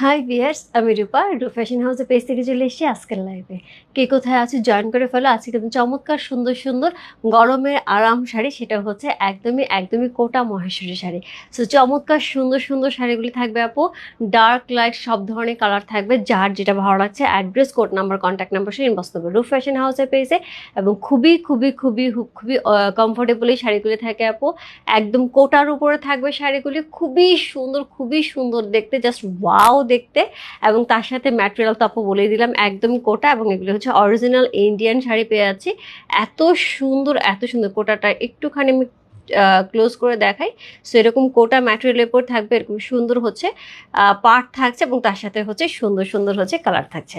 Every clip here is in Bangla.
হাই বিয়ার্স আমি রূপা, রূপ ফ্যাশন হাউসের পেজ থেকে চলে এসেছি আজকের লাইভে কে কোথায় আছে জয়েন করে ফেলো। আজকে কিন্তু চমৎকার, সুন্দর সুন্দর গরমের আরাম শাড়ি, সেটা হচ্ছে একদমই একদমই কোটা মহেশ্বরী শাড়ি। সো চমৎকার, সুন্দর সুন্দর শাড়িগুলি থাকবে আপু। ডার্ক লাইট সব ধরনের কালার থাকবে। যার যেটা ভালো লাগছে address code number contact number সে ইনবক্স করবে। রূপ ফ্যাশন হাউসের পেজে এবং খুবই খুবই খুবই খুবই কমফোর্টেবলি শাড়িগুলি থাকে আপু। একদম কোটার উপরে থাকবে শাড়িগুলি। খুবই সুন্দর খুবই সুন্দর দেখতে। জাস্ট ওয়াও দেখতে এবং তার সাথে ম্যাটেরিয়াল তো আপু বলেই দিলাম একদম কোটা এবং এগুলো হচ্ছে অরিজিনাল ইন্ডিয়ান শাড়ি পেয়ে যাচ্ছি। এত সুন্দর এত সুন্দর কোটাটা। একটুখানি আমি ক্লোজ করে দেখাই। সো এরকম কোটা ম্যাটেরিয়ালের উপর থাকবে, এরকম সুন্দর হচ্ছে পার্ট থাকছে এবং তার সাথে হচ্ছে সুন্দর সুন্দর হচ্ছে কালার থাকছে।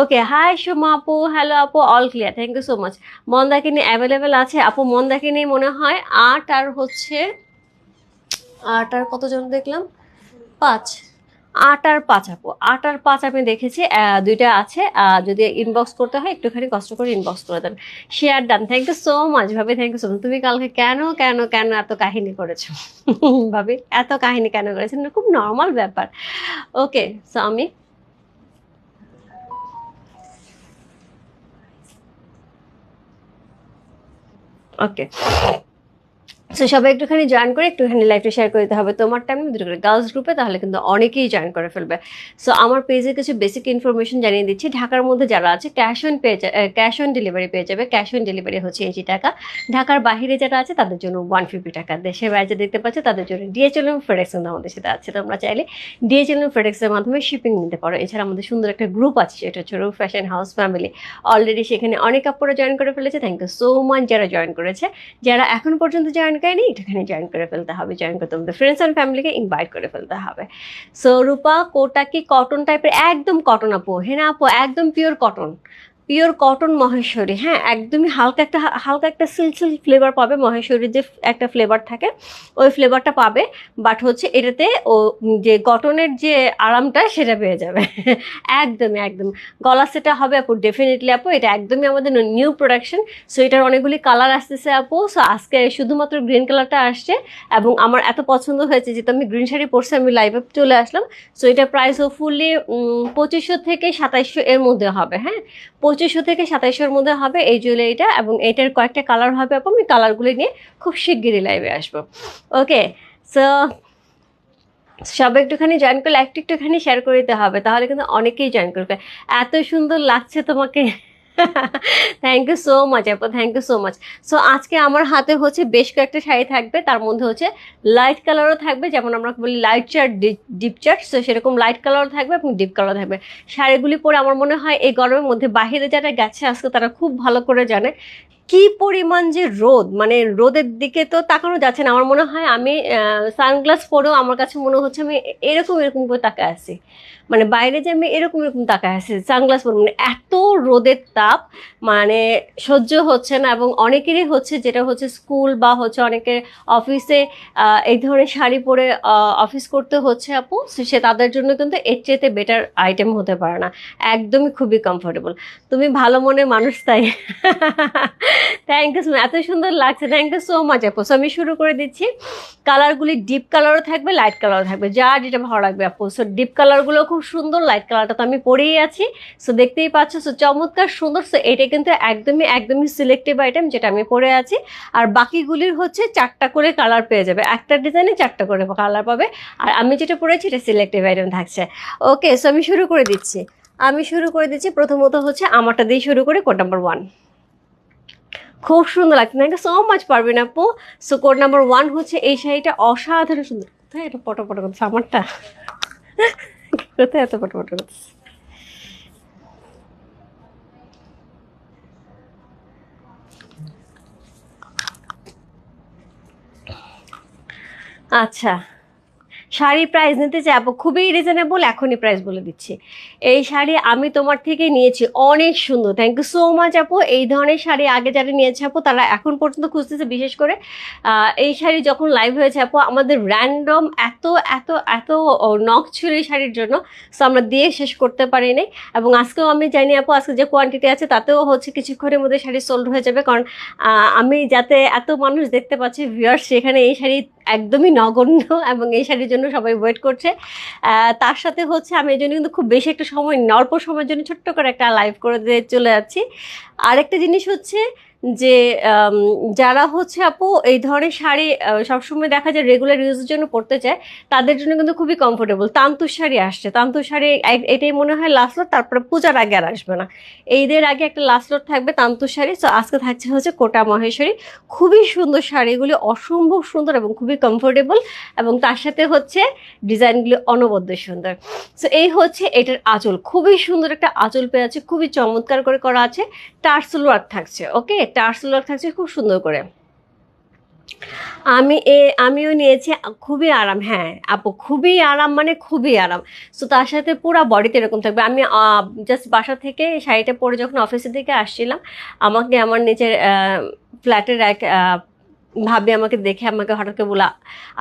ওকে হাই সোমা আপু হ্যালো আপু all clear thank you so much Mandakini available আছে। আপু, মন্দাকিনি মনে হয় আট আর হচ্ছে, আট আর কতজন দেখলাম? পাঁচ। আট আর পাঁচ আপু আট পাঁচ আমি দেখেছি দুইটা আছে যদি ইনবক্স করতে হয়, একটুখানি কষ্ট করে ইনবক্স করে দেন। Share done thank you so much ভাবি থ্যাংক ইউ সো মাচ তুমি কালকে কেন কেন কেন এত কাহিনী করেছ? ভাবি, এত কাহিনী কেন করেছেন খুব নর্মাল ব্যাপার। ওকে সো আমি ওকে সো সবাই একটুখানি জয়েন করে একটুখানি লাইভটা শেয়ার করে দিতে হবে। তোমার টাইম দুটো করে। গার্লস গ্রুপে তাহলে কিন্তু অনেকেই জয়েন করে ফেলবে। সো আমার পেজে কিছু বেসিক ইনফরমেশন জানিয়ে দিচ্ছি। ঢাকার মধ্যে যারা আছে ক্যাশ অন পেয়ে ক্যাশ অন ডেলিভারি পেয়ে যাবে। ক্যাশ অন ডেলিভারি হচ্ছে এইটি টাকা। ঢাকার বাইরে যারা আছে, তাদের জন্য ওয়ান ফিফটি টাকা। দেশের বাইরে দেখতে পাচ্ছে, তাদের জন্য ডিএচএল এবং ফেডেক্স আমাদের সাথে আছে। তোমরা চাইলে ডিএচএল এবং ফেডেক্সের মাধ্যমে শিপিং নিতে পারো। এছাড়া আমাদের সুন্দর একটা গ্রুপ আছে, সেটা হচ্ছে ফ্যাশন হাউস ফ্যামিলি অলরেডি সেখানে অনেক আপুরা জয়েন করে ফেলেছে। থ্যাংক ইউ সো মাচ যারা জয়েন করেছে। যারা এখন পর্যন্ত জয়েন করেনি এখানে জয়েন করে ফেলতে হবে জয়েন করতে হবে ফ্রেন্ডস অ্যান্ড ফ্যামিলিকে ইনভাইট করে ফেলতে হবে। সো রূপা, কোটা কি কটন টাইপের একদম কটন আপু হ্যাঁ আপু, একদম pure cotton pure cotton Maheshwari হ্যাঁ? একদমই হালকা একটা হালকা একটা সিল্ক ফ্লেভার পাবে মহেশ্বরীর যে একটা ফ্লেভার থাকে, ওই ফ্লেভারটা পাবে বাট হচ্ছে এটাতে ও যে কটনের যে আরামটা সেটা পেয়ে যাবে। একদমই, একদম। গলা সেটা হবে আপু ডেফিনেটলি আপু, এটা একদমই আমাদের নিউ প্রোডাকশন সো এটার অনেকগুলি কালার আসতেছে আপু সো আজকে শুধুমাত্র গ্রিন কালারটা আসছে, এবং আমার এত পছন্দ হয়েছে, যেহেতু আমি গ্রিন শাড়ি পরছি, আমি লাইভে চলে আসলাম সো এটা প্রাইস ফুললি পঁচিশশো থেকে সাতাইশশো এর মধ্যে হবে হ্যাঁ? পঁচিশশো থেকে সাতাইশোর মধ্যে হবে এই জুয়েলারিটা এবং এটার কয়েকটা কালার হবে আপু। আমি কালারগুলি নিয়ে খুব শিগগিরই লাইভে আসব। ওকে সো সবাই একটুখানি জয়েন করলে, একটু একটুখানি শেয়ার করে দিতে হবে, তাহলে কিন্তু অনেকেই জয়েন করবে। এত সুন্দর লাগছে তোমাকে। থ্যাংক ইউ সো মাচ আপু thank you so much so আজকে আমার হাতে হচ্ছে বেশ কয়েকটা শাড়ি থাকবে। তার মধ্যে হচ্ছে লাইট কালারও থাকবে। যেমন আমরা বলি light chart deep chart so সেরকম লাইট কালারও থাকবে এবং ডিপ কালার থাকবে। শাড়িগুলি পরে আমার মনে হয় এই গরমের মধ্যে বাহিরে যারা গেছে, আজকে তারা খুব ভালো করে জানে। কি পরিমাণ যে রোদ মানে রোদের দিকে তো তাকানো যাচ্ছে না। আমার মনে হয় আমি সানগ্লাস পরেও আমার কাছে মনে হচ্ছে আমি এরকম এরকম করে তাকায় আছি। মানে বাইরে যে আমি এরকম এরকম তাকায় আছি সানগ্লাস পরে মানে এত রোদের তাপ মানে সহ্য হচ্ছে না এবং অনেকেরই হচ্ছে যেটা হচ্ছে স্কুল বা হচ্ছে অনেকের অফিসে এই ধরনের শাড়ি পরে অফিস করতে হচ্ছে আপু, সে- তাদের জন্য কিন্তু এর চেয়েতে বেটার আইটেম হতে পারে না। একদমই খুবই কমফোর্টেবল তুমি ভালো মনে মানুষ তাই। থ্যাংক ইউ এত সুন্দর লাগছে। থ্যাংক ইউ সো মাচ আপু। সো আমি শুরু করে দিচ্ছি। কালারগুলি ডিপ কালারও থাকবে লাইট কালারও থাকবে। যা যেটা ভালো লাগবে আপু। সো ডিপ কালারগুলো খুব সুন্দর লাইট কালারটা তো আমি পরেই আছি। সো দেখতেই পাচ্ছ সো চমৎকার সুন্দর। সো এটা কিন্তু একদমই একদমই সিলেক্টিভ আইটেম যেটা আমি পরে আছি। আর বাকিগুলির হচ্ছে চারটা করে কালার পেয়ে যাবে। একটা ডিজাইনে চারটা করে কালার পাবে। আর আমি যেটা পরেছি, এটা সিলেক্টিভ আইটেম থাকছে। ওকে সো আমি শুরু করে দিচ্ছি। আমি শুরু করে দিচ্ছি। প্রথমত হচ্ছে আমারটা দিয়ে শুরু করে কোড নাম্বার ওয়ান খুব সুন্দর লাগছে। থ্যাংক ইউ সো মাচ পারবেন আপু। সো কোড নাম্বার ওয়ান হচ্ছে এই শাড়িটা অসাধারণ সুন্দর। কোথায় এটা পটো পটো আমারটা? কোথায় এত পটো ফটো করতেছে আচ্ছা শাড়ি প্রাইস নিতে চাই আপু খুবই রিজনেবল এখনই প্রাইস বলে দিচ্ছি। এই শাড়ি আমি তোমার থেকে নিয়েছি, অনেক সুন্দর। থ্যাংক ইউ সো মাচ আপু। এই ধরনের শাড়ি আগে যারা নিয়েছে আপু, তারা এখন পর্যন্ত খুঁজতেছে, বিশেষ করে এই শাড়ি যখন লাইভ হয়েছে আপু, আমাদের র্যান্ডম এত এত এত নখ ছিল এই শাড়ির জন্য সো আমরা দিয়ে শেষ করতে পারিনি। এবং আজকেও আমি জানি আপু, আজকে যে কোয়ান্টিটি আছে, তাতেও হচ্ছে কিছুক্ষণের মধ্যে শাড়ি সোল্ড হয়ে যাবে। কারণ আমি যাতে এত মানুষ দেখতে পাচ্ছি ভিউয়ার্স সেখানে এই শাড়ি একদমই নগণ্য এবং এই শাড়ির জন্য সবাই ওয়েট করছে। তার সাথে হচ্ছে আমি এই জন্য কিন্তু খুব বেশি একটা সময়, অল্প সময়ের জন্য ছোট্ট করে একটা লাইভ করে দিয়ে চলে যাচ্ছি। আরেকটা জিনিস হচ্ছে যে যারা হচ্ছে আপু এই ধরনের শাড়ি সবসময় দেখা যায় রেগুলার ইউজের জন্য পরতে চায়, তাদের জন্য কিন্তু খুবই কমফোর্টেবল তান্তুর শাড়ি আসছে। তান্তুর শাড়ি এটাই মনে হয় লাস্ট লোড তারপরে পূজার আগে আর আসবে না। এইদের আগে একটা লাস্ট লোড থাকবে তান্তুর শাড়ি। তো আজকে থাকছে হচ্ছে কোটা মহেশ্বরী। খুবই সুন্দর শাড়িগুলি, অসম্ভব সুন্দর এবং খুবই কমফোর্টেবল এবং তার সাথে হচ্ছে ডিজাইনগুলি অনবদ্য সুন্দর। সো এই হচ্ছে এটার আঁচল। খুবই সুন্দর একটা আঁচল পেয়ে আছে, খুবই চমৎকার করে করা আছে। টার্সেল থাকছে ওকে টার্সেল ওয়ার্ক থাকছে খুব সুন্দর করে। আমি এ, আমিও নিয়েছি, খুবই আরাম হ্যাঁ আপু, খুবই আরাম মানে খুবই আরাম। সো তার সাথে পুরো বডিতে এরকম থাকবে। আমি জাস্ট বাসা থেকে শাড়িটা পরে যখন অফিসের দিকে আসছিলাম, আমাকে আমার নিজের ফ্ল্যাটের এক ভাবি আমাকে দেখে আমাকে হঠাৎ করে বলা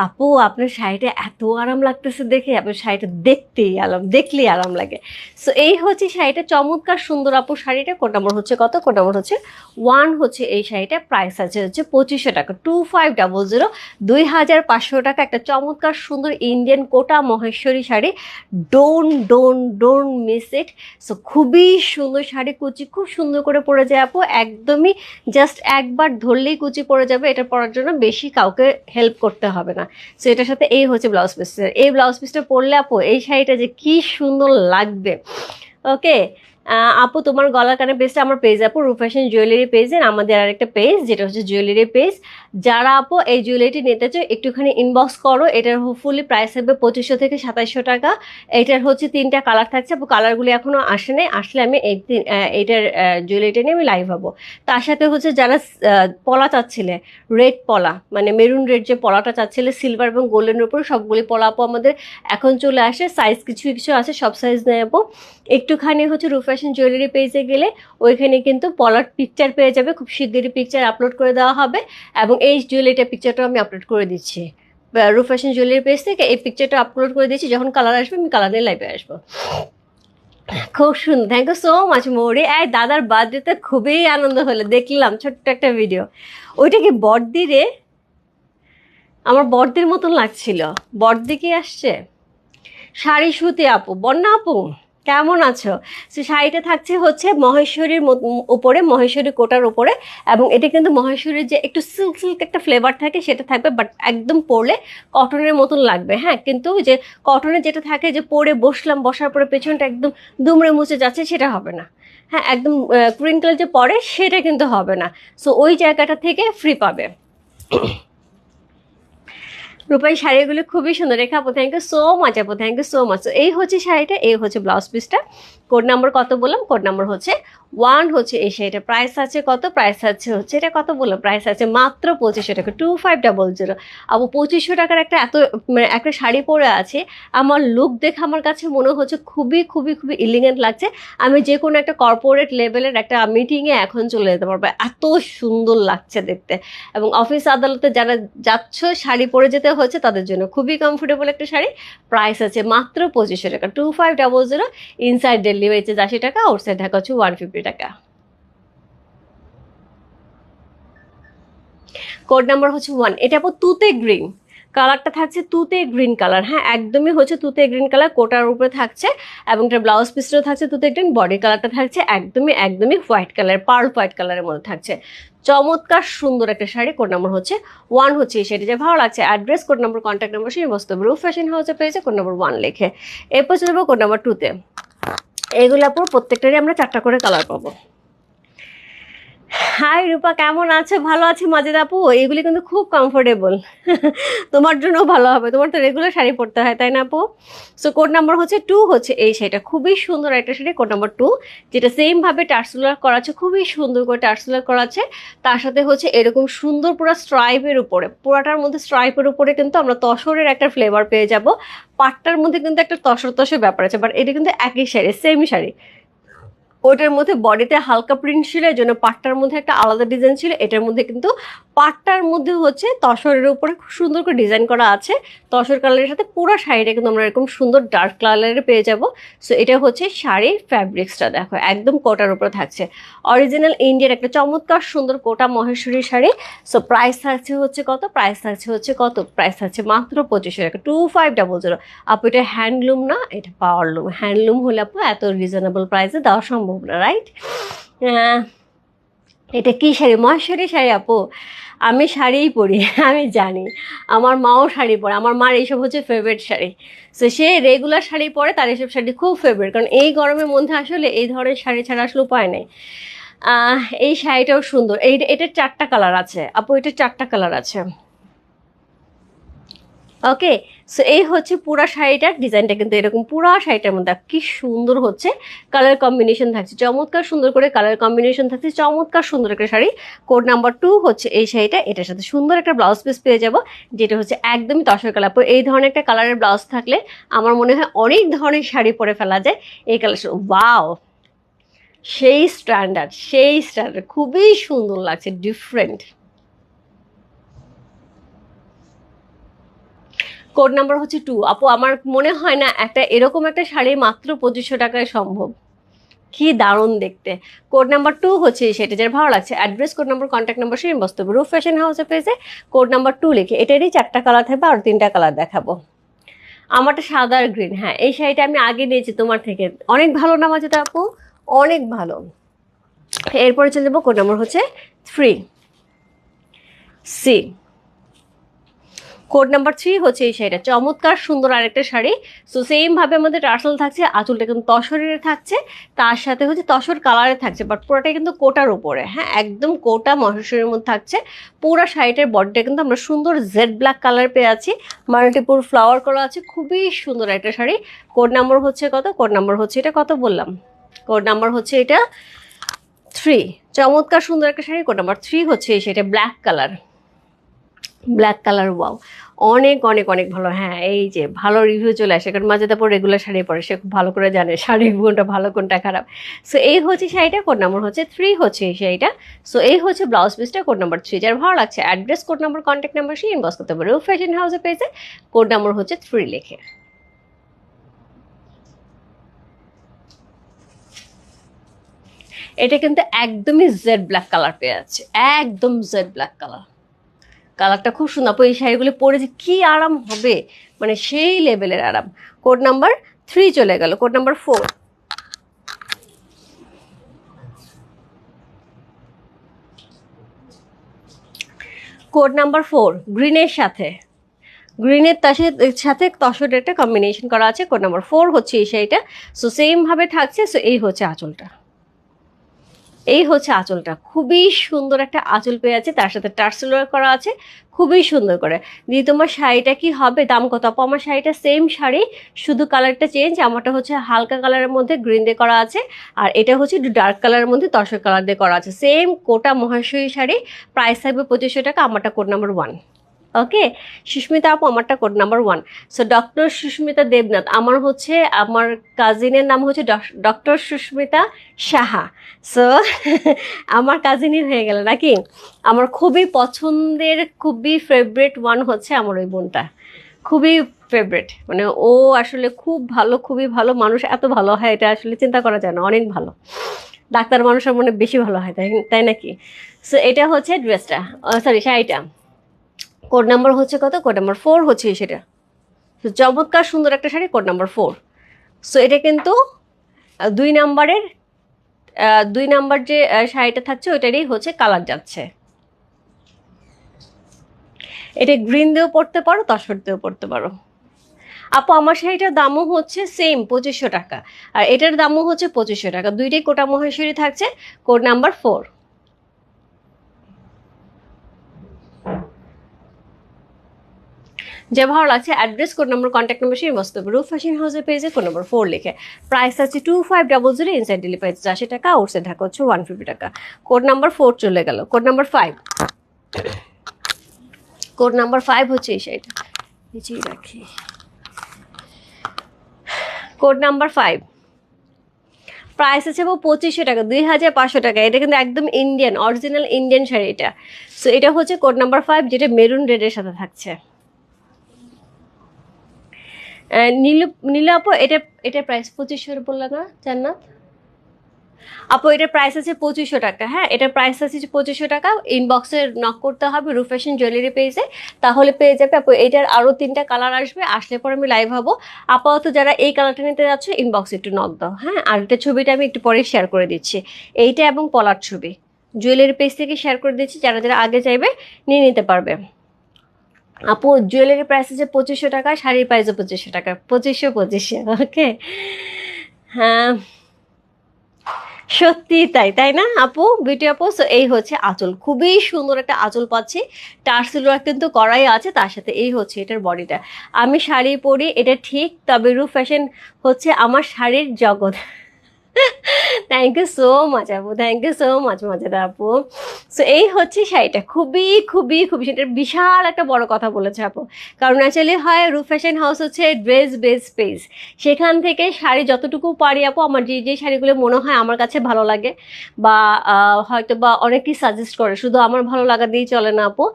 আপু, আপনার শাড়িটা এত আরাম লাগতেছে দেখে, আপনার শাড়িটা দেখতেই আরাম, দেখলেই আরাম লাগে। সো এই হচ্ছে শাড়িটা, চমৎকার সুন্দর আপু শাড়িটা কোট নম্বর হচ্ছে কত কোট নম্বর হচ্ছে ওয়ান হচ্ছে এই শাড়িটা প্রাইস আছে হচ্ছে পঁচিশশো টাকা টু ফাইভ ডাবল জিরো দুই হাজার পাঁচশো টাকা, একটা চমৎকার সুন্দর Indian Kota Maheshwari sari don't don't don't miss it so খুবই সুন্দর শাড়ি, কুচি খুব সুন্দর করে পরে যায় আপু, একদমই জাস্ট একবার ধরলেই কুচি পরে যাবে এটা পরার জন্য বেশি কাউকে হেল্প করতে হবে না। সো এটার সাথে এই হচ্ছে ব্লাউজ পিসটা এই ব্লাউজ পিসটা পরলে আপু, এই শাড়িটা যে কি সুন্দর লাগবে। ওকে আপু, তোমার গলার কানে পেজটা আমার পেজ আপু রূপফ্যাশন জুয়েলারি পেজের আমাদের আরেকটা পেজ যেটা হচ্ছে জুয়েলারি পেজ যারা আপু এই জুয়েলারিটি নিতে চাও, একটুখানি ইনবক্স করো, এটার হোপফুলি প্রাইস থাকবে পঁচিশশো থেকে সাতাইশশো টাকা। এটার হচ্ছে তিনটা কালার থাকছে, আপু কালারগুলি এখনও আসে আসলে আমি এই এইটার জুয়েলারিটা নিয়ে আমি লাইভ হব। তার সাথে হচ্ছে যারা পলা চাচ্ছিলে রেড পলা মানে মেরুন রেড যে পলাটা চাচ্ছিলে সিলভার এবং গোল্ডেনের উপর সবগুলি পলা আপু আমাদের এখন চলে আসে সাইজ কিছু কিছু আছে, সব সাইজ নেই আপু। একটুখানি হচ্ছে রূপ ফ্যাশন জুয়েলারি পেজে গেলে ওইখানে কিন্তু পলার পিকচার পেয়ে যাবে। খুব শিগগিরই পিকচার আপলোড করে দেওয়া হবে এবং এই জুয়েলারিটা পিকচারটাও আমি আপলোড করে দিচ্ছি। রূপ ফ্যাশন জুয়েলারি পেজ থেকে এই পিকচারটা আপলোড করে দিচ্ছি যখন কালার আসবে, আমি কালার নিয়ে লাইভে আসব। খুব সুন্দর। থ্যাংক ইউ সো মাচ মৌরি এই দাদার বার্থডেতে খুবই আনন্দ হলো। দেখলাম ছোট্ট একটা ভিডিও ওইটা কি বড়দি রে? আমার বড়দির মতন লাগছিল। বড়দি কি আসছে? শাড়ি সুতি আপু। বন্যা আপু? কেমন আছো? সে শাড়িটা থাকছে হচ্ছে মহেশ্বরীর উপরে, মহেশ্বরী কোটার উপরে এবং এটা কিন্তু মহেশ্বরীর যে একটু সিল্ক সিল্ক একটা ফ্লেভার থাকে সেটা থাকবে বাট একদম পরলে কটনের মতন লাগবে। হ্যাঁ কিন্তু যে কটনের যেটা থাকে যে পরে বসলাম, বসার পরে পেছনটা একদম দুমড়ে মুছে যাচ্ছে, সেটা হবে না। হ্যাঁ একদম ক্রিঙ্কল যে পরে সেটা কিন্তু হবে না। সো ওই জায়গাটা থেকে ফ্রি পাবে। রূপাই শাড়িগুলো খুবই সুন্দর। রেখা আপু থ্যাংক ইউ সো মাচ আপু থ্যাংক ইউ সো মাচ এই হচ্ছে শাড়িটা, এই হচ্ছে ব্লাউজ পিসটা কোড নাম্বার কত বললাম? কোড নাম্বার হচ্ছে ওয়ান হচ্ছে এই শাড়িটা প্রাইস আছে কত? প্রাইস আছে হচ্ছে এটা কত বললাম? প্রাইস আছে মাত্র পঁচিশশো টাকা। টু ফাইভ ডাবল জিরো আবু, পঁচিশশো টাকার একটা এত মানে একটা শাড়ি পরে আছে। আমার লুক দেখে আমার কাছে মনে হচ্ছে খুবই খুবই খুবই ইলিগেন্ট লাগছে। আমি যে কোনো একটা কর্পোরেট লেভেলের একটা মিটিংয়ে এখন চলে যেতে পারব। এত সুন্দর লাগছে দেখতে। এবং অফিস আদালতে যারা যাচ্ছ, শাড়ি পরে যেতে হচ্ছে, তাদের জন্য খুবই কমফোর্টেবল একটা শাড়ি। প্রাইস আছে মাত্র পঁচিশশো টাকা। Two five double zero inside Delhi হয়েছে আশি টাকা আউটসাইড ঢাকা হচ্ছে ওয়ান ফিফটি টাকা। কোড নাম্বার হচ্ছে ওয়ান এটা আপু তুতে গ্রিন। কালারটা থাকছে তুতে গ্রিন কালার। হ্যাঁ একদমই হচ্ছে তুতে গ্রিন কালার, কোটার উপরে থাকছে এবং এটা ব্লাউজ পিসটাও থাকছে তুতে গ্রিন, বডি কালারটা থাকছে একদমই একদমই হোয়াইট কালার, পার্ল হোয়াইট কালারের মধ্যে থাকছে। চমৎকার সুন্দর একটা শাড়ি, কোড নাম্বার হচ্ছে ওয়ান হচ্ছে এই শাড়ি যে ভালো লাগছে। Address code number contact number, সেই বস্তু রুফ ফ্যাশন হাউসে পেয়েছে, কোড নাম্বার ওয়ান লিখে। এরপর চলে যাব কোড নাম্বার টুতে এগুলো আপুর প্রত্যেকটারই আমরা চারটা করে কালার পাবো। হাই রূপা, কেমন আছো? ভালো আছি মাজেদ আপু। এগুলি কিন্তু খুব কমফোর্টেবল তোমার জন্য ভালো হবে। তোমার তো রেগুলার শাড়ি পরতে হয়, তাই না আপু? সো কোড নাম্বার হচ্ছে টু হচ্ছে এই শাড়িটা। খুবই সুন্দর একটা শাড়ি কোড নাম্বার টু যেটা সেমভাবে টার্সুলার করা আছে, খুবই সুন্দর করে টার্সুলার করা আছে। তার সাথে হচ্ছে এরকম সুন্দর পুরো স্ট্রাইপের উপরে, পুরাটার মধ্যে স্ট্রাইপের উপরে কিন্তু আমরা তসরের একটা ফ্লেভার পেয়ে যাব। পাটটার মধ্যে কিন্তু একটা তসর তসর ব্যাপার আছে বাট এটা কিন্তু একই শাড়ি সেম শাড়ি। ওটার মধ্যে বডিতে হালকা প্রিন্ট ছিল এর জন্য পাটটার মধ্যে একটা আলাদা ডিজাইন ছিল। এটার মধ্যে কিন্তু পাটটার মধ্যে হচ্ছে তসরের উপরে খুব সুন্দর করে ডিজাইন করা আছে। তসর কালারের সাথে পুরো শাড়িটা কিন্তু আমরা এরকম সুন্দর ডার্ক কালারের পেয়ে যাব। সো এটা হচ্ছে শাড়ির ফ্যাব্রিক্সটা দেখো, একদম কোটার উপরে থাকছে। অরিজিনাল ইন্ডিয়ার একটা চমৎকার সুন্দর কোটা মহেশ্বরী শাড়ি। সো প্রাইস থাকছে হচ্ছে কত? প্রাইস থাকছে হচ্ছে কত? প্রাইস থাকছে মাত্র পঁচিশশো টাকা। টু ফাইভ ডাবল জিরো আপু, এটা হ্যান্ডলুম না, এটা পাওয়ারলুম হ্যান্ডলুম হলে আপু এত রিজনেবল প্রাইসে দেওয়া সম্ভব না রাইট এটা কি শাড়ি? মহেশ্বরী শাড়ি আপু? আমি শাড়িই পরি, আমি জানি। আমার মাও শাড়ি পরে, আমার মার এইসব হচ্ছে ফেভারিট শাড়ি। সো সে রেগুলার শাড়ি পরে, তার এইসব শাড়ি খুব ফেভারিট কারণ এই গরমের মধ্যে আসলে এই ধরনের শাড়ি ছাড়া আসলে উপায় নেই। এই শাড়িটাও সুন্দর। এই এটার চারটা কালার আছে। আপু এটার চারটা কালার আছে। ওকে সো এই হচ্ছে পুরা শাড়িটার ডিজাইনটা কিন্তু এরকম পুরা শাড়িটার মধ্যে কি সুন্দর হচ্ছে। কালার কম্বিনেশন থাকছে, চমৎকার সুন্দর করে কালার কম্বিনেশন থাকছে, চমৎকার সুন্দর একটা শাড়ি। কোড নাম্বার টু হচ্ছে এই শাড়িটা, এটার সাথে সুন্দর একটা ব্লাউজ পিস পেয়ে যাব, যেটা হচ্ছে একদমই তসর কালার এই ধরনের একটা কালারের ব্লাউজ থাকলে আমার মনে হয় অনেক ধরনের শাড়ি পরে ফেলা যায়। এই কালার ওয়াও সেই স্ট্যান্ডার্ড সেই স্ট্যান্ডার্ড খুবই সুন্দর লাগছে ডিফারেন্ট কোড নাম্বার হচ্ছে টু আপু, আমার মনে হয় না একটা এরকম একটা শাড়ি মাত্র পঁচিশশো টাকায় সম্ভব। কি দারুণ দেখতে। কোড নাম্বার টু হচ্ছে সেটা যার ভালো লাগছে। Address code number contact number সেই বস্তু রুফ ফ্যাশন হাউসে পেয়েছে কোড নাম্বার টু লিখে, এটারই চারটা কালার থাকবে, আর তিনটা কালার দেখাবো। আমারটা সাদা আর গ্রিন হ্যাঁ এই শাড়িটা আমি আগে নিয়েছি তোমার থেকে। অনেক ভালো নাম আছে আপু? অনেক ভালো। এরপরে চলে যাব কোড নাম্বার হচ্ছে three C code number three হচ্ছে এই শাড়িটা। চমৎকার, সুন্দর আরেকটা শাড়ি। সো সেমভাবে আমাদের টার্সেল থাকছে, আঁচলটা কিন্তু তসরের থাকছে। তার সাথে হচ্ছে তসর কালারে থাকছে বাট পুরোটাই কিন্তু কোটার উপরে। হ্যাঁ একদম কোটা মহেশ্বরের মধ্যে থাকছে। পুরো শাড়িটার বডিটা কিন্তু আমরা সুন্দর জেড ব্ল্যাক কালার পেয়ে আছি। মাল্টিপুল ফ্লাওয়ার করা আছে, খুবই সুন্দর একটা শাড়ি। কোড নাম্বার হচ্ছে কত? কোড নাম্বার হচ্ছে এটা কত বললাম? কোড নাম্বার হচ্ছে এটা থ্রি চমৎকার, সুন্দর একটা শাড়ি। কোড নাম্বার থ্রি হচ্ছে শাড়িটা black colour black colour wow অনেক অনেক অনেক ভালো। হ্যাঁ এই যে ভালো রিভিউ চলে আসে। কারণ মাঝে তারপর রেগুলার শাড়ি পরে, সে খুব ভালো করে জানে শাড়ির কোনটা ভালো, কোনটা খারাপ। সো এই হচ্ছে শাড়িটা কোড নাম্বার হচ্ছে থ্রি হচ্ছে এই শাড়িটা। সো এই হচ্ছে ব্লাউজ পিসটা কোড নাম্বার থ্রি যার ভালো লাগছে address code number contact number সে ইনবক্স করতে পারে। ও ফ্যাশন হাউসে পেয়েছে কোড নাম্বার হচ্ছে থ্রি লেখে। এটা কিন্তু একদমই জেড ব্ল্যাক কালার পেয়ে যাচ্ছে। একদম জেড ব্ল্যাক কালার কালারটা খুব সুন্দর। আপু, এই শাড়িগুলো পরে যে কী আরাম হবে। মানে সেই লেভেলের আরাম। কোড নাম্বার থ্রি চলে গেল, code number four. Code number four, গ্রিনের সাথে। গ্রিনের তার সাথে- সাথে তসরের একটা কম্বিনেশন করা আছে, কোড নাম্বার ফোর হচ্ছে এই শাড়িটা। সো সেমভাবে থাকছে সো এই হচ্ছে আঁচলটা। এই হচ্ছে আঁচলটা। খুবই সুন্দর একটা আঁচল পেয়ে আছে তার সাথে টার্সেল করা আছে। খুবই সুন্দর করে। দিদি তোমার শাড়িটা কি হবে? দাম কত? আপু, আমার শাড়িটা সেম শাড়ি, শুধু কালারটা চেঞ্জ আমারটা হচ্ছে হালকা কালারের মধ্যে গ্রিন দিয়ে করা আছে। আর এটা হচ্ছে একটু ডার্ক কালারের মধ্যে তসর কালার দিয়ে করা আছে। সেম কোটা মহাশয়ী শাড়ি প্রাইস থাকবে পঁচিশশো টাকা, আমারটা code number one okay Susmita আপু, আমারটা code number one so doctor Susmita Debnath, আমার হচ্ছে, আমার কাজিনের নাম হচ্ছে ডক্টর সুস্মিতা সাহা। সো আমার কাজিনই হয়ে গেল নাকি? আমার খুবই পছন্দের, খুবই ফেভারিট ওয়ান হচ্ছে আমার ওই বোনটা। খুবই ফেভারিট মানে ও আসলে খুব ভালো, খুবই ভালো মানুষ। এত ভালো হয়, এটা আসলে চিন্তা করা যায় না। অনেক ভালো। ডাক্তার মানুষের মনে বেশি ভালো হয়, তাই তাই নাকি? সো এটা হচ্ছে ড্রেসটা সরি শাড়িটা। কোড নাম্বার হচ্ছে কত? কোড নাম্বার ফোর হচ্ছে সেটা তো চমৎকার সুন্দর একটা sari code number four so এটা কিন্তু দুই নাম্বারের দুই নাম্বার যে শাড়িটা থাকছে, ওইটারই হচ্ছে কালার যাচ্ছে। এটা গ্রিন দিয়েও পড়তে পারো তসর দিয়েও পড়তে পারো। আপু, আমার শাড়িটার দামও হচ্ছে সেম পঁচিশশো টাকা। আর এটার দামও হচ্ছে পঁচিশশো টাকা। দুইটাই কোটা মহেশ্বরী থাকছে কোড নাম্বার ফোর যে ভালো লাগছে address code number contact number সেই বস্তু রুফ ফ্যাশন হাউসের পেজে কোড নম্বর ফোর লিখে। প্রাইস আছে two five double zero inside delivery চারশো টাকা আউটসাইড ঢাকা হচ্ছে ওয়ান ফিফটি টাকা। কোড নাম্বার ফোর চলে গেল। Code number five code number five হচ্ছে এই সাইড নিচেই রাখি। কোড নাম্বার ফাইভ প্রাইস আছে আপু পঁচিশশো টাকা, দুই হাজার পাঁচশো টাকা। এটা কিন্তু একদম ইন্ডিয়ান অরিজিনাল ইন্ডিয়ান শাড়ি এটা। সো এটা হচ্ছে কোড নাম্বার ফাইভ যেটা মেরুন রেডের সাথে থাকছে। নীল নীল আপু, এটা এটা প্রাইস পঁচিশশো বলল না, জান্নাত? আপু এটার প্রাইস আছে পঁচিশশো টাকা হ্যাঁ? এটার প্রাইস আছে পঁচিশশো টাকা ইনবক্সে নক করতে হবে রুফেশন জুয়েলারি পেজে তাহলে পেয়ে যাবে আপু। এটার আরও তিনটা কালার আসবে, আসলে পরে আমি লাইভ হব। আপাতত যারা এই কালারটা নিতে যাচ্ছে ইনবক্সে একটু নক দাও হ্যাঁ? আর এটা ছবিটা আমি একটু পরে শেয়ার করে দিচ্ছি। এইটা এবং পলার ছবি। জুয়েলারি পেজ থেকে শেয়ার করে দিচ্ছি, যারা যারা আগে চাইবে, নিয়ে নিতে পারবে। আপু জুয়েলারি প্রাইস আছে পঁচিশশো টাকা, শাড়ির প্রাইসও পঁচিশশো টাকা। পঁচিশশো পঁচিশশো ওকে হ্যাঁ সত্যি তাই তাই না আপু? বিউটি আপু সো এই হচ্ছে আঁচল। খুবই সুন্দর একটা আঁচল পাচ্ছি। টার্সিলোয়ার কিন্তু করাই আছে, তার সাথে এই হচ্ছে এটার বডিটা আমি শাড়ি পরি, এটা ঠিক, তবে রু ফ্যাশন হচ্ছে আমার শাড়ির জগৎ। থ্যাংক ইউ সো মাচ আপু থ্যাংক ইউ সো মাচ মজাদা আপু। সো এই হচ্ছে শাড়িটা। খুবই খুবই খুবই। সেটার বিশাল একটা বড় কথা বলেছে আপু। কারণ অ্যাকচুয়ালি হয় রু ফ্যাশন হাউস হচ্ছে ড্রেস বেস স্পেস সেখান থেকে শাড়ি যতটুকু পারি আপু, আমার যে যে শাড়িগুলো মনে হয় আমার কাছে ভালো লাগে। বা হয়তো বা অনেকেই সাজেস্ট করে। শুধু আমার ভালো লাগা দিয়েই চলে না আপু।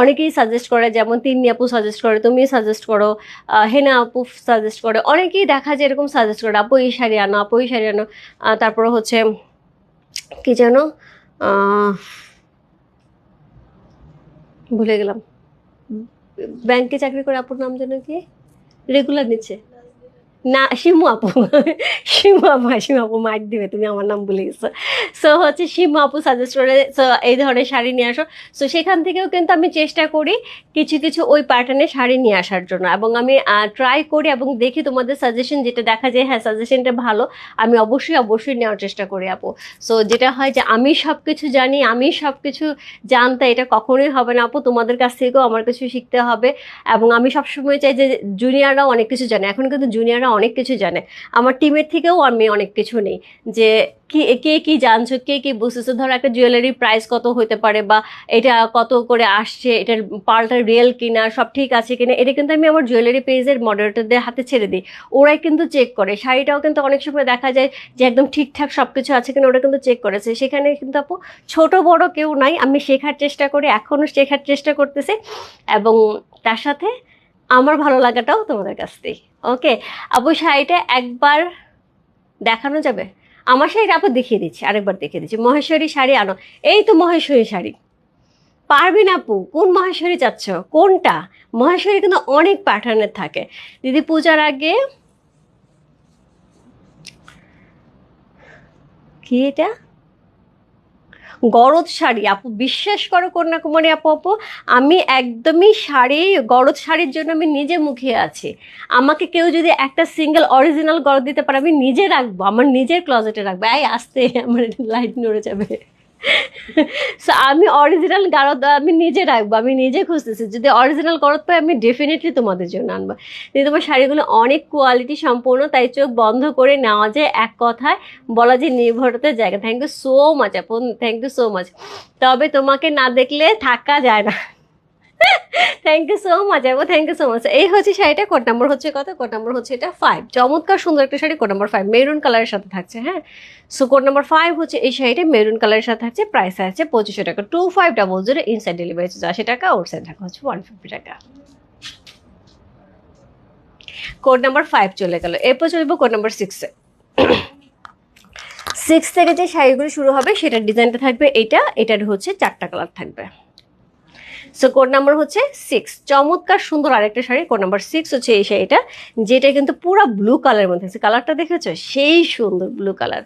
অনেকেই সাজেস্ট করে, যেমন তিন্নি আপু সাজেস্ট করে তুমি সাজেস্ট করো। হেনা আপু সাজেস্ট করে। অনেকেই দেখা যায় এরকম সাজেস্ট করে, আপু, এই শাড়ি আনো, আপু, এই শাড়ি আনো। তারপরে হচ্ছে কি যেন আহ, ভুলে গেলাম। ব্যাংকে চাকরি করে আপুর নাম যেন কি? রেগুলার নিচ্ছে। না, শিমু আপু। শিমু আপু শিমু আপু মাইট দিবে, তুমি আমার নাম ভুলে গেছো। সো হচ্ছে শিমু আপু সাজেস্ট করে সো এই ধরনের শাড়ি নিয়ে আসো। সো সেখান থেকেও কিন্তু আমি চেষ্টা করি কিছু কিছু ওই প্যাটার্নের শাড়ি নিয়ে আসার জন্য। এবং আমি ট্রাই করি এবং দেখি তোমাদের সাজেশন যেটা দেখা যায় হ্যাঁ সাজেশনটা ভালো, আমি অবশ্যই অবশ্যই নেওয়ার চেষ্টা করি আপু। সো যেটা হয় যে, আমি সব কিছু জানি, আমি সব কিছু জানতে এটা কখনোই হবে না আপু। তোমাদের কাছ থেকেও আমার কিছু শিখতে হবে। এবং আমি সবসময় চাই যে জুনিয়ররাও অনেক কিছু জানে। এখন কিন্তু জুনিয়ররা অনেক কিছু জানে। আমার টিমের থেকেও আমি অনেক কিছু নেই। যে কি, কে কি জানছো, কে কি বুঝতেছো? ধরো একটা জুয়েলারি প্রাইস কত হতে পারে বা এটা কত করে আসছে, এটার পাল্টা রিয়েল কিনা, সব ঠিক আছে কিনা, এটা কিন্তু আমি আমার জুয়েলারি পেজের মডারেটরদের হাতে ছেড়ে দিই। ওরাই কিন্তু চেক করে। শাড়িটাও কিন্তু অনেক সময় দেখা যায় যে একদম ঠিকঠাক সব কিছু আছে কিনা, ওরা কিন্তু চেক করেছে। সেখানে কিন্তু আপু ছোট, বড় কেউ নাই। আমি শেখার চেষ্টা করি এখনও শেখার চেষ্টা করতেছি। এবং তার সাথে আমার ভালো লাগাটাও তোমাদের কাছ থেকে ওকে আপু শাড়িটা একবার দেখানো যাবে। আমার শাড়িটা আপু দেখিয়ে দিচ্ছি, আরেকবার দেখিয়ে দিচ্ছি। মহেশ্বরী শাড়ি আনো। এই তো মহেশ্বরী শাড়ি। পারবেন আপু, কোন মহেশ্বরী চাচ্ছ? কোনটা? মহেশ্বরী কিন্তু অনেক প্যাটার্নের থাকে। দিদি পূজার আগে, কি এটা? গরদ শাড়ি। আপু, বিশ্বাস করো কন্যাকুমারী আপু আপু, আমি একদমই শাড়ি, গরদ শাড়ির জন্য আমি নিজে মুখে আছি। আমাকে কেউ যদি একটা সিঙ্গেল অরিজিনাল গরদ দিতে পারে, আমি নিজে রাখব, আমার নিজের ক্লজেটে রাখব। এই, আসতে, আমার লাইট নড়ে যাবে। আমি অরিজিনাল গারদ, আমি নিজে রাখব, আমি নিজে খুঁজতেছি। যদি অরিজিনাল গরদ পাই আমি ডেফিনেটলি তোমাদের জন্য আনব। কিন্তু তোমার শাড়িগুলো অনেক কোয়ালিটি সম্পূর্ণ, তাই চোখ বন্ধ করে নেওয়া যায় এক কথায় বলা যে নির্ভরতার জায়গা। থ্যাংক ইউ সো মাচ আপন থ্যাংক ইউ সো মাচ তবে তোমাকে না দেখলে থাকা যায় না। থ্যাংক ইউ সো মাচ আপু থ্যাংক ইউ সো মাচ এই হচ্ছে শাড়িটা কোড নাম্বার হচ্ছে কত? কোড নাম্বার হচ্ছে এটা ফাইভ চমৎকার, সুন্দর একটা sari code number five maroon কালারের সাথে থাকছে হ্যাঁ? সো কোড নাম্বার ফাইভ হচ্ছে এই শাড়িটা মেরুন কালারের সাথে থাকছে। প্রাইস আছে পঁচিশশো টাকা। Two five double zero inside delivery হচ্ছে আশি টাকা ওর সাইড টাকা হচ্ছে ওয়ান ফিফটি টাকা। কোড নাম্বার ফাইভ চলে গেল। এরপর চলবো কোড নাম্বার সিক্সে সিক্স থেকে যে শাড়িগুলো শুরু হবে, সেটার ডিজাইনটা থাকবে এটা। এটার হচ্ছে চারটা কালার থাকবে। সো কোড নাম্বার হচ্ছে সিক্স চমৎকার সুন্দর আরেকটা শাড়ি কোড নাম্বার সিক্স হচ্ছে এই শাড়িটা, যেটা কিন্তু পুরো ব্লু কালারের মধ্যে আছে। কালারটা দেখেছ? সেই সুন্দর ব্লু কালার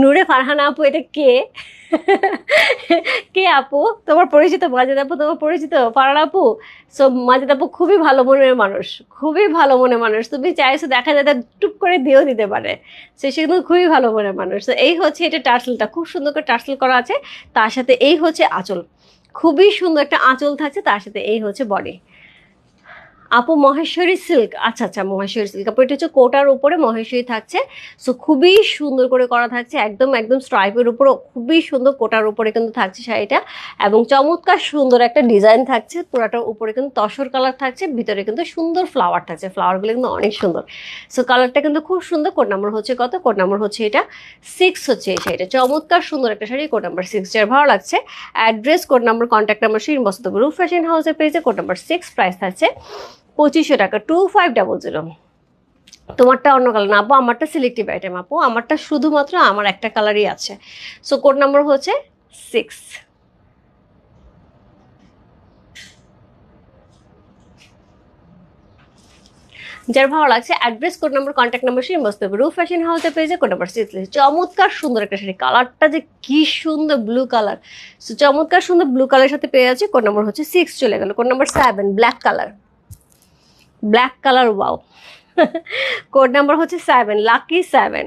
নূরে ফারহানা আপু, এটা কে? কে আপু? তোমার পরিচিত মাজেদ আপু, তোমার পরিচিত ফারহান আপু? সো মাজেদ আপু খুবই ভালো মনের মানুষ, খুবই ভালো মনের মানুষ। তুমি চাইছো দেখা যায় টুপ করে দিয়েও দিতে পারে। সে সে কিন্তু খুবই ভালো মনের মানুষ। তো এই হচ্ছে এটা টার্সেলটা। খুব সুন্দর করে টার্সেল করা আছে। তার সাথে এই হচ্ছে আঁচল। খুবই সুন্দর একটা আঁচল থাকছে। তার সাথে এই হচ্ছে বডি। আপু মহেশ্বরী সিল্ক আচ্ছা আচ্ছা মহেশ্বরী সিল্ক আপু, এটা হচ্ছে কোটার উপরে মহেশ্বরী থাকছে। সো খুবই সুন্দর করে করা থাকছে। একদম একদম স্ট্রাইপের উপরে খুবই সুন্দর কোটার উপরে কিন্তু থাকছে শাড়িটা। এবং চমৎকার সুন্দর একটা ডিজাইন থাকছে। পুরাটার উপরে কিন্তু তসর কালার থাকছে। ভিতরে কিন্তু সুন্দর ফ্লাওয়ার থাকছে। ফ্লাওয়ারগুলো কিন্তু অনেক সুন্দর। সো কালারটা কিন্তু খুব সুন্দর। কোড নাম্বার হচ্ছে কত? কোড নাম্বার হচ্ছে এটা সিক্স হচ্ছে এই শাড়িটা। চমৎকার সুন্দর একটা শাড়ি। কোড নাম্বার সিক্স যার ভালো লাগছে। Address code number contact number সেই মস্ত রুফ ফ্যাশন হাউসের পেজে কোড নাম্বার সিক্স প্রাইস থাকছে। পঁচিশশো টাকা টু ফাইভ ডাবল জিরো তোমারটা অন্য কালার না, আপু, আমারটা সিলেক্টিভ আইটেম আপু, আমারটা শুধুমাত্র আমার একটা কালারই আছে। সো কোড নাম্বার হচ্ছে সিক্স যার ভালো লাগছে address code number contact number সেই মস্ত রু ফ্যাশন হাউসের পেজে কোড নাম্বার সিক্স চমৎকার সুন্দর একটা শাড়ি, কালারটা যে কি সুন্দর ব্লু কালার সো চমৎকার সুন্দর ব্লু কালারের সাথে পেয়ে আছে কোড নাম্বার হচ্ছে সিক্স চলে গেল। Code number seven black colour black colour wow code number হচ্ছে seven lucky seven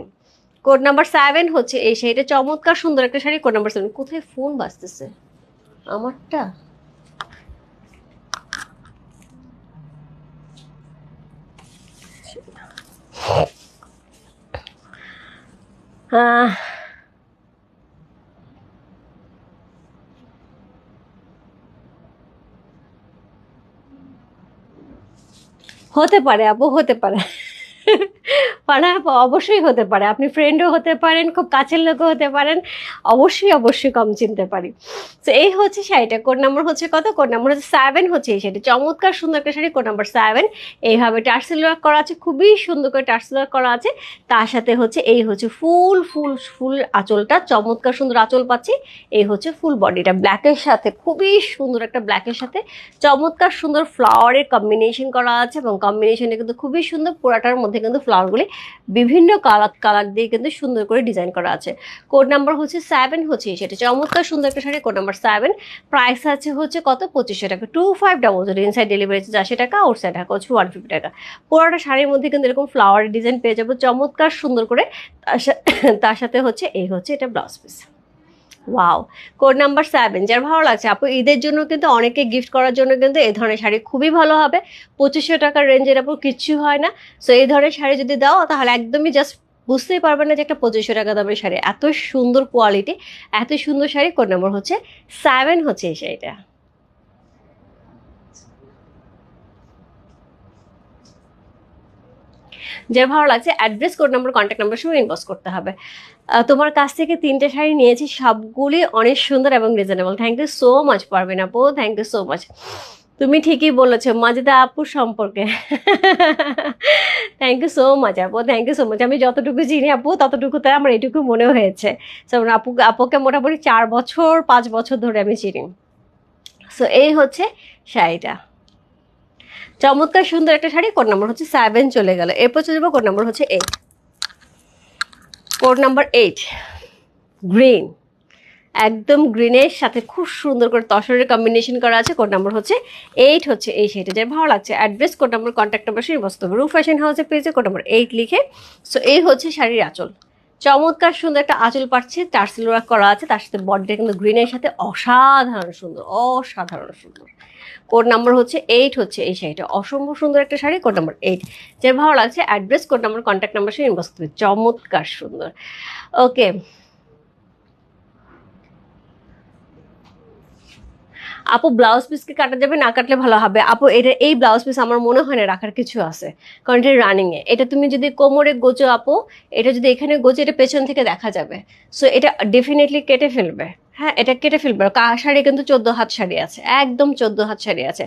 code number seven হচ্ছে এই শাড়িটা চমৎকার, সুন্দর একটা শাড়ি কোড নাম্বার সেভেন কোথায় ফোন বাজতেছে? আমারটা? আহ হতে পারে আপু হতে পারে। আপু অবশ্যই হতে পারে। আপনি ফ্রেন্ডও হতে পারেন, খুব কাছের লোকও হতে পারেন, অবশ্যই অবশ্যই কম চিনতে পারি। তো এই হচ্ছে শাড়িটা। কোড নাম্বার হচ্ছে কত? কোড নাম্বার হচ্ছে সেভেন হচ্ছে এই শাড়িটা। চমৎকার, সুন্দর একটা শাড়ি কোড নাম্বার সেভেন এইভাবে টার্সেল ওয়ার্ক করা আছে, খুবই সুন্দর করে টার্সেল ওয়ার্ক করা আছে। তার সাথে হচ্ছে, এই হচ্ছে ফুল ফুল ফুল আঁচলটা। চমৎকার, সুন্দর আঁচল পাচ্ছি। এই হচ্ছে ফুল বডিটা। ব্ল্যাকের সাথে, খুবই সুন্দর একটা ব্ল্যাকের সাথে চমৎকার, সুন্দর ফ্লাওয়ারের কম্বিনেশন করা আছে এবং কম্বিনেশনে কিন্তু খুবই সুন্দর পোড়াটার মধ্যে কিন্তু ফ্লাওয়ারগুলি বিভিন্ন কালার কালার দিয়ে কিন্তু সুন্দর করে ডিজাইন করা আছে। কোড নাম্বার হচ্ছে সেভেন হচ্ছে সেটা চমৎকার সুন্দর একটা sari, code number seven price আছে হচ্ছে কত? পঁচিশশো টাকা। Two five double zero inside delivery আছে চারশো টাকা ওর সাইড টাকা হচ্ছে ওয়ান ফিফটি টাকা। পুরোটা শাড়ির মধ্যে কিন্তু এরকম ফ্লাওয়ারের ডিজাইন পেয়ে যাব। চমৎকার সুন্দর করে তার সাথে হচ্ছে এই হচ্ছে এটা blouse piece wow code number seven যার ভালো লাগছে, আপু, ঈদের জন্য কিন্তু অনেকে গিফট করার জন্য কিন্তু এই ধরনের শাড়ি খুবই ভালো হবে। পঁচিশশো টাকার রেঞ্জের আপু, কিচ্ছু হয় না। সো এই ধরনের শাড়ি যদি দাও, তাহলে একদমই জাস্ট বুঝতেই পারবেন না যে একটা পঁচিশশো টাকা দামের শাড়ি। এত সুন্দর কোয়ালিটি এত সুন্দর শাড়ি কোড নাম্বার হচ্ছে সেভেন হচ্ছে এই শাড়িটা। যার ভালো লাগছে address code number contact number সঙ্গে ইনবক্স করতে হবে। তোমার কাছ থেকে তিনটে শাড়ি নিয়েছি, সবগুলি অনেক সুন্দর এবং reasonable thank you so much পারবেন আপু। থ্যাংক ইউ সো মাচ তুমি ঠিকই বলেছ, মাজিদা আপুর সম্পর্কে। থ্যাংক ইউ সো মাচ আপু থ্যাংক ইউ সো মাচ আমি যতটুকু চিনি আপু ততটুকু ততটুকুতে আমার এটুকু মনে হয়েছে। সো আপু, আপুকে মোটামুটি চার বছর, পাঁচ বছর ধরে আমি চিনি। সো এই হচ্ছে শাড়িটা। চমৎকার সুন্দর একটা শাড়ি, কোড নম্বর হচ্ছে সেভেন চলে গেল। এরপর চলে যাব, কোড নম্বর হচ্ছে eight code number eight green একদম গ্রিনের সাথে খুব সুন্দর করে তসরের কম্বিনেশন করা আছে। কোড নাম্বার হচ্ছে এইট হচ্ছে এই সেটা যার ভালো লাগছে। Address code number contact number সেই বস্তু। রু ফ্যাশন হাউসের পেজে কোড নাম্বার এইট লিখে। সো এই হচ্ছে শাড়ির আঁচল। চমৎকার সুন্দর একটা আঁচল পাচ্ছে টার্সেল ওয়ার্ক করা আছে, তার সাথে বডিটা কিন্তু গ্রিনের সাথে অসাধারণ সুন্দর অসাধারণ সুন্দর। কোড নাম্বার হচ্ছে এইট হচ্ছে এই শাড়িটা, অসম্ভব সুন্দর একটা শাড়ি কোড নাম্বার এইট যে ভালো লাগছে address code number contact number সে ইনবক্স চমৎকার সুন্দর। ওকে আপু ব্লাউজ পিসকে কাটা যাবে না কাটলে ভালো হবে। আপু, এটা এই ব্লাউজ পিস আমার মনে হয় না রাখার কিছু আছে। কারণ এটা রানিংয়ে এটা তুমি যদি কোমরে গোচো আপু, এটা যদি এখানে গোচো, এটা পেছন থেকে দেখা যাবে। সো এটা ডেফিনেটলি কেটে ফেলবে। হ্যাঁ এটা কেটে ফেলবে। কা শাড়ি কিন্তু চোদ্দ হাত শাড়ি আছে। একদম চোদ্দ হাত শাড়ি আছে।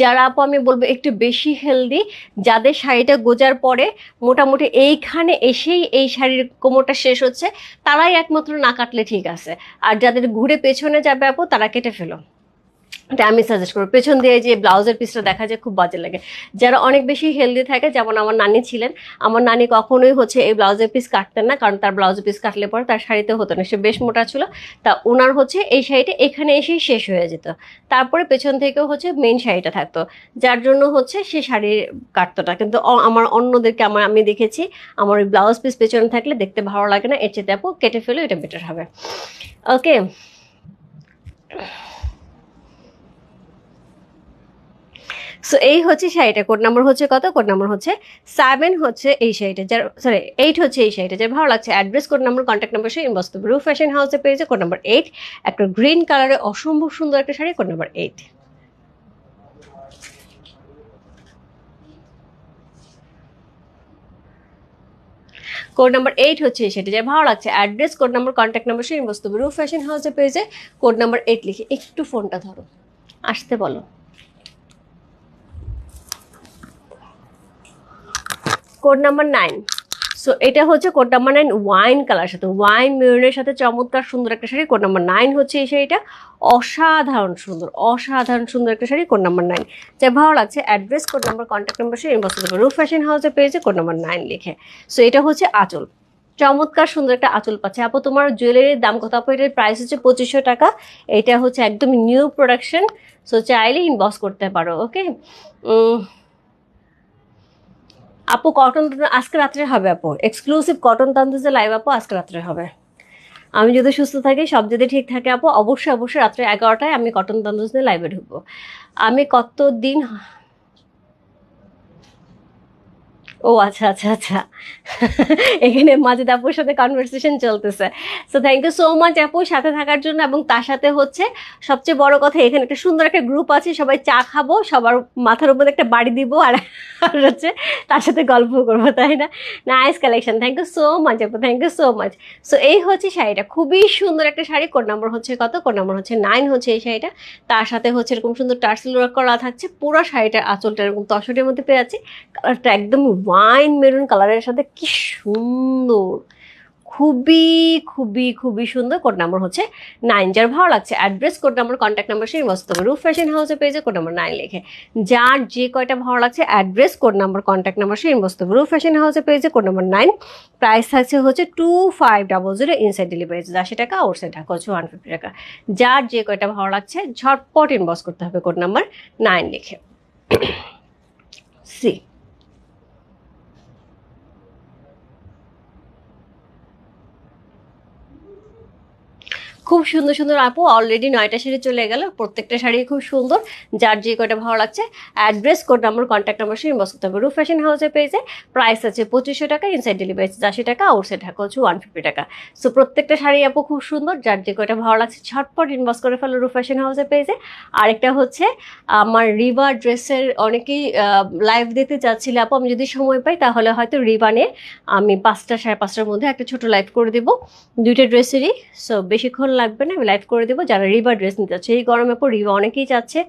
যারা আপু, আমি বলব একটু বেশি হেলদি যাদের শাড়িটা গোজার পরে মোটামুটি এইখানে এসেই এই শাড়ির কোমরটা শেষ হচ্ছে, তারাই একমাত্র না কাটলে ঠিক আছে। আর যাদের ঘুরে পেছনে যাবে আপু, তারা কেটে ফেলো। এটা আমি সাজেস্ট করব। পেছন দিয়ে যে ব্লাউজের পিসটা দেখা যায়, খুব বাজে লাগে। যারা অনেক বেশি হেলদি থাকে, যেমন আমার নানি ছিলেন, আমার নানি কখনোই হচ্ছে এই ব্লাউজের পিস কাটতেন না, কারণ তার ব্লাউজের পিস কাটলে পরে তার শাড়িতে হতো না। সে বেশ মোটা ছিল, তা ওনার হচ্ছে এই শাড়িটা এখানে এসেই শেষ হয়ে যেত। তারপরে পেছন থেকেও হচ্ছে মেন শাড়িটা থাকতো, যার জন্য হচ্ছে সে শাড়ি কাটতো না। কিন্তু আমার অন্যদেরকে আমার, আমি দেখেছি, আমার ওই ব্লাউজ পিস পেছনে থাকলে দেখতে ভালো লাগে না, এর চেয়ে আপু কেটে ফেলে এটা বেটার হবে। ওকে সো এই হচ্ছে শাড়িটা কোড নাম্বার হচ্ছে কত? কোড নাম্বার হচ্ছে সেভেন হচ্ছে এই শাড়িটা যার সরি এইট হচ্ছে এই শাড়িটা যার ভালো লাগছে। Address code number contact number সেই ইনবক্স রু ফ্যাশন হাউসে পেয়েছে কোড নাম্বার এইট একটা গ্রিন কালারের অসম্ভব সুন্দর একটা sari code number eight code number eight হচ্ছে সেটা যে ভালো লাগছে। Address code number contact number সেই বস্তু রু ফ্যাশন হাউসে পেয়েছে কোড নাম্বার এইট লিখে। একটু ফোনটা ধরো। আসতে বলো। Code number nine. সো এটা হচ্ছে code number nine wine colour সাথে। ওয়াইন মেরুনের সাথে চমৎকার সুন্দর একটা শাড়ি, কোড নাম্বার নাইন হচ্ছে এই শাড়িটা। অসাধারণ সুন্দর অসাধারণ সুন্দর একটা শাড়ি, কোড নাম্বার নাইন। যা ভালো লাগছে, address, code number, contact number সে ইনবক্স রুফ ফ্যাশন হাউসে পেয়েছে কোড নাম্বার নাইন লিখে। সো এটা হচ্ছে আঁচল। চমৎকার সুন্দর একটা আঁচল পাচ্ছে। আপু, তোমার জুয়েলারির দাম কত? আপু, এটার প্রাইস হচ্ছে পঁচিশশো টাকা। এটা হচ্ছে একদম নিউ প্রোডাকশন সো চাইলে ইনবক্স করতে পারো ওকে আপু কটন আজকে রাত্রে হবে আপু। এক্সক্লুসিভ কটন তান্তুজে লাইভ আপু, আজকে রাত্রে হবে। আমি যদি সুস্থ থাকি, সব যদি ঠিক থাকে আপু, অবশ্যই অবশ্যই রাত্রে এগারোটায় আমি কটন তান্দুজ নিয়ে লাইভে ঢুকবো। আমি কত দিন ও আচ্ছা আচ্ছা আচ্ছা। এখানে মাজিদ আপুর সাথে কনভারসেশন চলতেছে। So thank you so much আপু সাথে থাকার জন্য এবং তার সাথে হচ্ছে সবচেয়ে বড় কথা, এখানে একটা সুন্দর একটা গ্রুপ আছে, সবাই চা খাব, সবার মাথার উপর একটা বাড়ি দিব আর হচ্ছে তার সাথে গল্প করব, তাই না? Nice collection thank you so much আপু thank you so much so এই হচ্ছে শাড়িটা, খুবই সুন্দর একটা শাড়ি, কোড নাম্বার হচ্ছে কত? কোড নাম্বার হচ্ছে নাইন হচ্ছে এই শাড়িটা। তার সাথে হচ্ছে এরকম সুন্দর টার্সেল ওয়ার্ক করা থাকছে, পুরো শাড়িটার আঁচলটা এরকম তসরের মধ্যে পেয়ে যাচ্ছে। কালারটা একদম ওয়াইন মেরুন কালারের সাথে কি সুন্দর। খুবই খুবই খুবই সুন্দর। কোড নাম্বার হচ্ছে নাইন, যার ভালো লাগছে address, code number, contact number, সেই মস্ত রুফ ফ্যাশন হাউসে পেয়েছে কোড নাম্বার নাইন লিখে। যার যে কয়টা ভালো লাগছে address, code number, contact number, সেই মস্ত রুফ ফ্যাশন হাউসে পেয়েছে কোড নাম্বার নাইন। প্রাইস থাকছে হচ্ছে two five double zero inside delivery charge আশি টাকা আউটসাইড টাকা হচ্ছে ওয়ান ফিফটি টাকা। যার যে কয়টা ভালো লাগছে, ঝটপট ইনবক্স করতে হবে, কোড নাম্বার নাইন লিখে। সি খুব সুন্দর সুন্দর আপু অলরেডি নয়টা শাড়ি চলে গেল, প্রত্যেকটা শাড়ি খুব সুন্দর, যার যে কয়টা ভালো লাগছে address code number contact number সে ইনবক্স করতে হবে। রু ফ্যাশন হাউসে পেয়েছে প্রাইস আছে পঁচিশশো টাকা ইনসাইড ডেলিভারি আছে আশি টাকা আউটসাইড টাকা হচ্ছে ওয়ান ফিফটি টাকা। সো প্রত্যেকটা শাড়ি আপু খুব সুন্দর, যার যে কয়টা ভালো লাগছে ছটপট ইনবক্স করে ফেলো রু ফ্যাশন হাউসে পেয়েছে আরেকটা হচ্ছে আমার রিবা ড্রেসের অনেকেই লাইভ দিতে চাচ্ছিলে আপু, আমি যদি সময় পাই তাহলে হয়তো রিবানে আমি পাঁচটা, সাড়ে পাঁচটার মধ্যে একটা ছোট লাইভ করে দেবো। দুইটা ড্রেসেরই সো বেশিক্ষণ লাগবে না, আমি লাইভ করে দেবো। যারা রিবা ড্রেস নিতে চাচ্ছে, এই গরমে আপু রিবা অনেকেই চাচ্ছে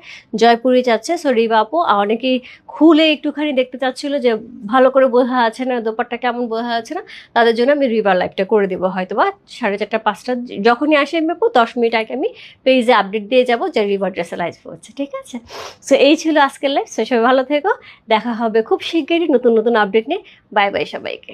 জয়পুরি চাচ্ছে। সো রিবা আপু অনেকেই খুলে একটুখানি দেখতে চাচ্ছিল যে ভালো করে বোঝা আছে না দোপারটা কেমন বোঝা আছে না, তাদের জন্য আমি রিবার লাইভটা করে দেবো হয়তো বা সাড়ে চারটা, পাঁচটা, যখনই আসে আমি আপু, দশ মিনিট আগে আমি পেজে আপডেট দিয়ে যাব যে রিবার ড্রেসে লাইভ হচ্ছে, ঠিক আছে? সো এই ছিল আজকের লাইভ সো সবাই ভালো থেকো। দেখা হবে খুব শিগগিরই নতুন নতুন আপডেট নিয়ে। বাই বাই সবাইকে।